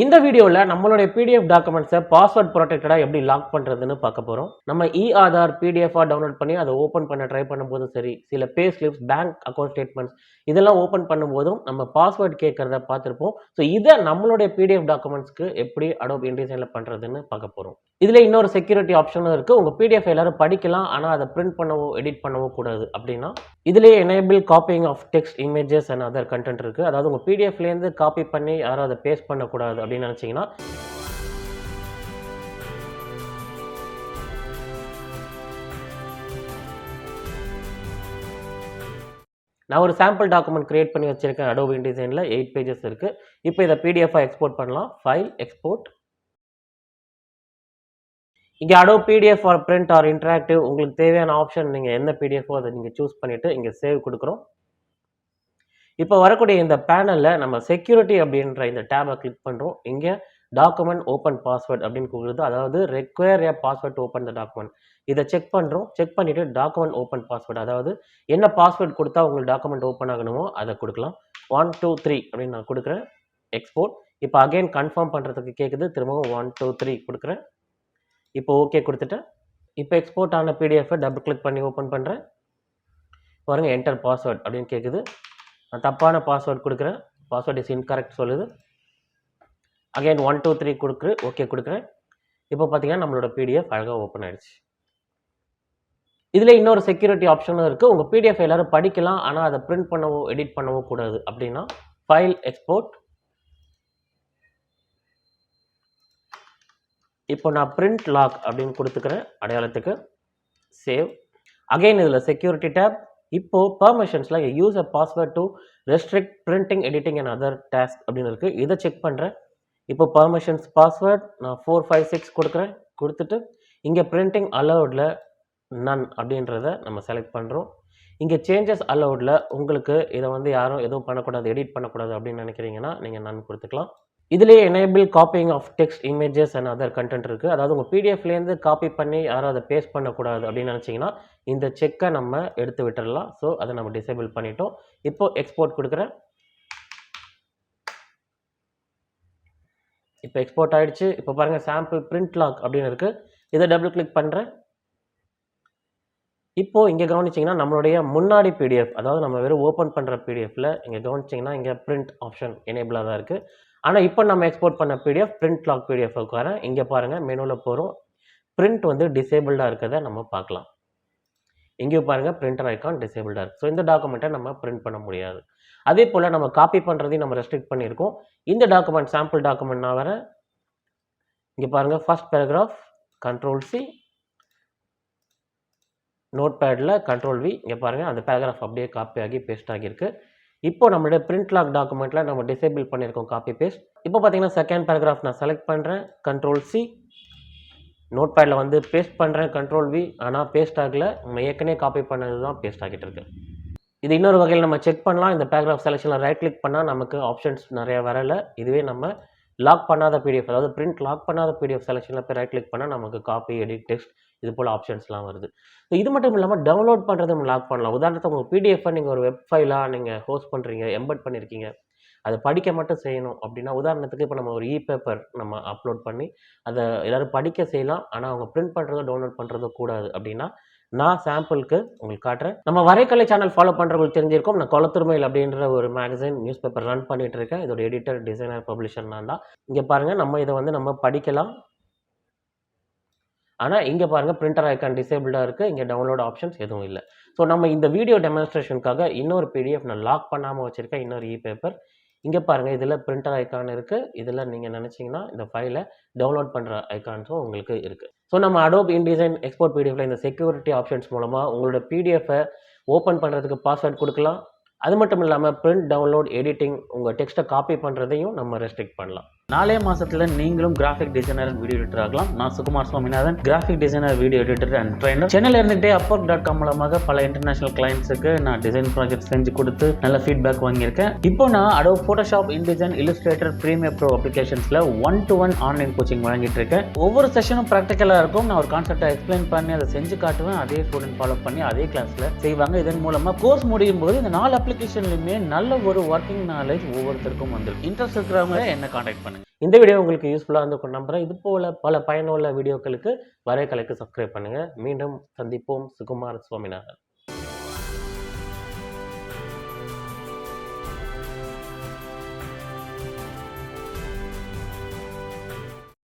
இந்த வீடியோவில் நம்மளுடைய பிடிஎஃப் டாக்குமெண்ட்ஸை பாஸ்வேர்ட் ப்ரொடெக்டடாக எப்படி லாக் பண்ணுறதுன்னு பார்க்க போகிறோம் நம்ம இ ஆதார் பிடிஎஃபாக டவுன்லோட் பண்ணி அதை ஓப்பன் பண்ண ட்ரை பண்ணும்போதும் சரி சில pay slips bank account statements இதெல்லாம் ஓப்பன் பண்ணும்போதும் நம்ம பாஸ்வேர்ட் கேட்குறத பார்த்துருப்போம். ஸோ இதை நம்மளுடைய பிடிஎஃப் டாக்குமெண்ட்ஸ்க்கு எப்படி அடோப் இன்டிசைனில் பண்ணுறதுன்னு பார்க்க போகிறோம் இதில் இன்னொரு செக்யூரிட்டி ஆப்ஷனும் இருக்குது உங்கள் பிடிஎஃப் எல்லாரும் படிக்கலாம் ஆனால் அதை பிரிண்ட் பண்ணவோ எடிட் பண்ணவோ கூடாது. அப்படின்னா இதுலேயே enable copying of text images and other content இருக்குது அதாவது உங்கள் பிடிஎஃப்லேருந்து காப்பி பண்ணி யாரும் அதை பேஸ்ட் பண்ணக்கூடாது அப்படின்னு நினச்சிங்கன்னா நான் ஒரு சாம்பிள் டாக்குமெண்ட் கிரியேட் பண்ணி வச்சிருக்கேன் அடோபி இன்டிசைனில் எயிட் பேஜஸ் இருக்குது இப்போ இதை பிடிஎஃபாக எக்ஸ்போர்ட் பண்ணலாம். ஃபைல் எக்ஸ்போர்ட் இங்கே Adobe PDF or print or interactive உங்களுக்கு தேவையான ஆப்ஷன் நீங்கள் எந்த பிடிஎஃபோ அதை நீங்கள் சூஸ் பண்ணிவிட்டு இங்கே சேவ் கொடுக்குறோம். இப்போ வரக்கூடிய இந்த பேனலில் நம்ம செக்யூரிட்டி அப்படின்ற இந்த டேபை கிளிக் பண்ணுறோம் இங்கே டாக்குமெண்ட் ஓப்பன் பாஸ்வேர்ட் அப்படின்னு கொடுக்குறது. அதாவது require a password open the document இதை செக் பண்ணுறோம் செக் பண்ணிவிட்டு டாக்குமெண்ட் ஓப்பன் பாஸ்வேர்ட் அதாவது என்ன பாஸ்வேர்ட் கொடுத்தா உங்களுக்கு டாக்குமெண்ட் ஓப்பன் ஆகணுமோ அதை கொடுக்கலாம். ஒன் டூ த்ரீ அப்படின்னு நான் கொடுக்குறேன். எக்ஸ்போர்ட் இப்போ அகைன் கன்ஃபார்ம் பண்ணுறதுக்கு கேட்குது திரும்பவும் ஒன் டூ த்ரீ கொடுக்குறேன். இப்போ ஓகே கொடுத்துட்டேன். இப்போ எக்ஸ்போர்ட் ஆன பிடிஎஃபை டபுள் கிளிக் பண்ணி ஓப்பன் பண்ணுறேன் பாருங்கள் என்டர் பாஸ்வேர்ட் அப்படின்னு கேட்குது நான் தப்பான பாஸ்வேர்ட் கொடுக்குறேன். பாஸ்வேர்ட் இஸ் இன்கரெக்ட் சொல்லுது. அகைன் ஒன் டூ த்ரீ கொடுக்குற ஓகே கொடுக்குறேன். இப்போ பார்த்தீங்கன்னா நம்மளோட பிடிஎஃப் அழகாக ஓப்பன் ஆயிடுச்சு. இதில் இன்னொரு செக்யூரிட்டி ஆப்ஷனும் இருக்குது உங்கள் பிடிஎஃப் எல்லோரும் படிக்கலாம். ஆனால் அதை பிரிண்ட் பண்ணவோ எடிட் பண்ணவோ கூடாது. அப்படின்னா ஃபைல் எக்ஸ்போர்ட் இப்போ நான் பிரிண்ட் லாக் அப்படின்னு கொடுத்துக்கிறேன். அடையாளத்துக்கு சேவ் அகைன் இதில் செக்யூரிட்டி டேப் இப்போது பர்மிஷன்ஸில் use a password to restrict printing editing and other task அப்படின்னு இருக்குது இதை செக் பண்ணுறேன் இப்போ பர்மிஷன்ஸ் பாஸ்வேர்ட் நான் ஃபோர் ஃபைவ் சிக்ஸ் கொடுக்குறேன். கொடுத்துட்டு இங்கே பிரிண்டிங் அலவுடில் நன் அப்படின்றத நம்ம செலக்ட் பண்ணுறோம் இங்கே சேஞ்சஸ் அலவுடில் உங்களுக்கு இதை வந்து யாரும் எதுவும் பண்ணக்கூடாது எடிட் பண்ணக்கூடாது அப்படின்னு நினைக்கிறீங்கன்னா நீங்கள் நன் கொடுத்துக்கலாம். இதுலேயே enable copying of text images and other content இருக்குது அதாவது உங்கள் பிடிஎஃப்லேருந்து காப்பி பண்ணி யாரும் அதை பேஸ்ட் பண்ணக்கூடாது அப்படின்னு நினச்சிங்கன்னா இந்த செக்கை நம்ம எடுத்து விட்டுடலாம் ஸோ அதை நம்ம டிசேபிள் பண்ணிட்டோம். இப்போ எக்ஸ்போர்ட் கொடுக்குறேன். இப்போ எக்ஸ்போர்ட் ஆகிடுச்சு இப்போ பாருங்கள் சாம்பிள் பிரிண்ட் லாக் அப்படின்னு இருக்குது இதை டபுள் கிளிக் பண்ணுறேன் இப்போது இங்கே கவனிச்சிங்கன்னா நம்மளுடைய முன்னாடி பிடிஎஃப் அதாவது நம்ம வெறும் ஓப்பன் பண்ணுற பிடிஎஃப்பில் இங்கே கவனிச்சிங்கன்னா இங்கே பிரிண்ட் ஆப்ஷன் எனேபிளாக தான் இருக்குது ஆனால் இப்போ நம்ம எக்ஸ்போர்ட் பண்ண பிடிஎஃப் பிரிண்ட் லாக் பிடிஎஃப் உட்கார இங்கே பாருங்கள் மெனுவில் போகிறோம் பிரிண்ட் வந்து டிசேபிள்டாக இருக்கிறத நம்ம பார்க்கலாம். இங்கே பாருங்கள் பிரிண்டர் ஐக்கான் டிசேபிள்டாக இருக்குது ஸோ இந்த டாக்குமெண்ட்டை நம்ம பிரிண்ட் பண்ண முடியாது. அதே போல் நம்ம காப்பி பண்ணுறதையும் நம்ம ரெஸ்ட்ரிக்ட் பண்ணியிருக்கோம். இந்த டாக்குமெண்ட் சாம்பிள் டாக்குமெண்ட் நான் வரேன் இங்கே பாருங்கள் first paragraph control C note பேடில் கண்ட்ரோல் வி இங்கே பாருங்கள் அந்த பேராகிராஃப் அப்படியே காப்பி ஆகி பேஸ்ட் ஆகியிருக்கு. இப்போ நம்மளுடைய பிரிண்ட் லாக் டாக்குமெண்ட்டில் நம்ம டிசேபிள் பண்ணியிருக்கோம் காப்பி பேஸ்ட் இப்போ பார்த்தீங்கன்னா செகண்ட் பேராகிராஃப் நான் செலக்ட் பண்ணுறேன் கண்ட்ரோல் சி நோட் பேடில் வந்து பேஸ்ட் பண்ணுறேன் கண்ட்ரோல் வி ஆனால் பேஸ்ட் ஆகலை. நம்ம ஏற்கனவே காப்பி பண்ணது தான் பேஸ்ட் ஆகிட்டு இருக்கு. இது இன்னொரு வகையில் நம்ம செக் பண்ணலாம். இந்த பேராகிராஃப் செலெக்ஷனில் ரைட் கிளிக் பண்ணால் நமக்கு ஆப்ஷன்ஸ் நிறைய வரல. இதுவே நம்ம லாக் பண்ணாத பிடிஎஃப் அதாவது பிரிண்ட் லாக் பண்ணாத பிடிஎஃப் செலெக்ஷனில் போய் ரைட் கிளிக் பண்ணால் நமக்கு காப்பி எடிட் டெக்ஸ்ட் இது போல் ஆப்ஷன்ஸ்லாம் வருது. ஸோ இது மட்டும் இல்லாமல் டவுன்லோட் பண்ணுறது நம்ம லாக் பண்ணலாம். உதாரணத்துக்கு உங்கள் பிடிஎஃப்பை நீங்கள் ஒரு வெப் ஃபைலாக நீங்கள் ஹோஸ்ட் பண்ணுறீங்க எம்பட் பண்ணியிருக்கீங்க அதை படிக்க மட்டும் செய்யணும் அப்படின்னா உதாரணத்துக்கு இப்போ நம்ம ஒரு இ பேப்பர் நம்ம அப்லோட் பண்ணி அதை எல்லோரும் படிக்க செய்யலாம். ஆனால் அவங்க பிரிண்ட் பண்ணுறதோ டவுன்லோட் பண்ணுறதோ கூடாது அப்படின்னா நான் சாம்பிளுக்கு உங்களுக்கு காட்டுறேன். நம்ம வரைக்கலை சேனல் ஃபாலோ பண்ணுறவங்களுக்கு தெரிஞ்சிருக்கும். நான் கொளத்துருமையில் அப்படின்ற ஒரு மேகசின் நியூஸ் பேப்பர் ரன் பண்ணிட்டு இருக்கேன் இதோட எடிட்டர் டிசைனர் பப்ளிஷர் நான் தான். இங்கே பாருங்கள் நம்ம இதை வந்து நம்ம படிக்கலாம். ஆனால் இங்கே பாருங்கள் பிரிண்டர் ஐக்கான் டிசேபிளாக இருக்குது இங்கே டவுன்லோட் ஆப்ஷன்ஸ் எதுவும் இல்லை. ஸோ நம்ம இந்த வீடியோ டெமான்ஸ்ட்ரேஷனுக்காக இன்னொரு பிடிஎஃப் நான் லாக் பண்ணாமல் வச்சுருக்கேன். இன்னொரு இ பேப்பர் இங்கே பாருங்கள் இதில் பிரிண்டர் ஐக்கான் இருக்குது இதில் நீங்கள் நினச்சிங்கன்னா இந்த ஃபைலை டவுன்லோட் பண்ணுற ஐக்கான்ஸும் உங்களுக்கு இருக்குது ஸோ நம்ம அடோப் இன்டிசைன் எக்ஸ்போர்ட் பிடிஎஃப்ல இந்த செக்யூரிட்டி ஆப்ஷன்ஸ் மூலமாக உங்களோட பிடிஎஃபை ஓப்பன் பண்ணுறதுக்கு பாஸ்வேர்ட் கொடுக்கலாம். அது மட்டும் இல்லாமல் பிரிண்ட் டவுன்லோட் எடிட்டிங் உங்கள் டெக்ஸ்ட்டை காப்பி பண்ணுறதையும் நம்ம ரெஸ்ட்ரிக்ட் பண்ணலாம். நாலே மாசத்துல நீங்களும் கிராஃபிக் டிசைனர் வீடியோ எடிட்டர் ஆகலாம். நான் Sukumar Swaminathan graphic designer video editor and trainer சென்னையில் இருந்துட்டே அப்பர்க் டாட் காம் மூலமாக பல இன்டர்நேஷனல் கிளைண்ட்ஸுக்கு நான் டிசைன் ப்ராஜெக்ட் செஞ்சு கொடுத்து நல்ல ஃபீட்பேக் வாங்கியிருக்கேன். இப்போ நான் Adobe Photoshop InDesign Illustrator Premiere Pro அப்ளிகேஷன்ஸில் one to one online coaching வழங்கிட்டு இருக்கேன் ஒவ்வொரு செஷனும் ப்ராக்டிக்கலாக இருக்கும். நான் ஒரு கான்செப்டை எக்ஸ்பிளைன் பண்ணி அதை செஞ்சு காட்டுவேன். அதே ஸ்டூடெண்ட் ஃபாலோ பண்ணி அதே கிளாஸில் செய்வாங்க. இதன் மூலமாக கோர்ஸ் முடியும் போது இந்த நாலு அப்ளிகேஷன்லையுமே நல்ல ஒரு ஒர்க்கிங் நாலேஜ் ஒவ்வொருத்தருக்கும் வந்துடும் இன்ட்ரெஸ்ட் இருக்கிறவங்க என்ன கான்டாக்ட் பண்ணுங்க. இந்த வீடியோ உங்களுக்கு யூஸ்ஃபுல்லாக இருந்திருக்கும் நம்புகிறேன் இது போல் பல பயனுள்ள வீடியோக்களுக்கு வரைகலைக்கு சப்ஸ்கிரைப் பண்ணுங்கள் மீண்டும் சந்திப்போம். சுகுமார் சுவாமிநாதன்.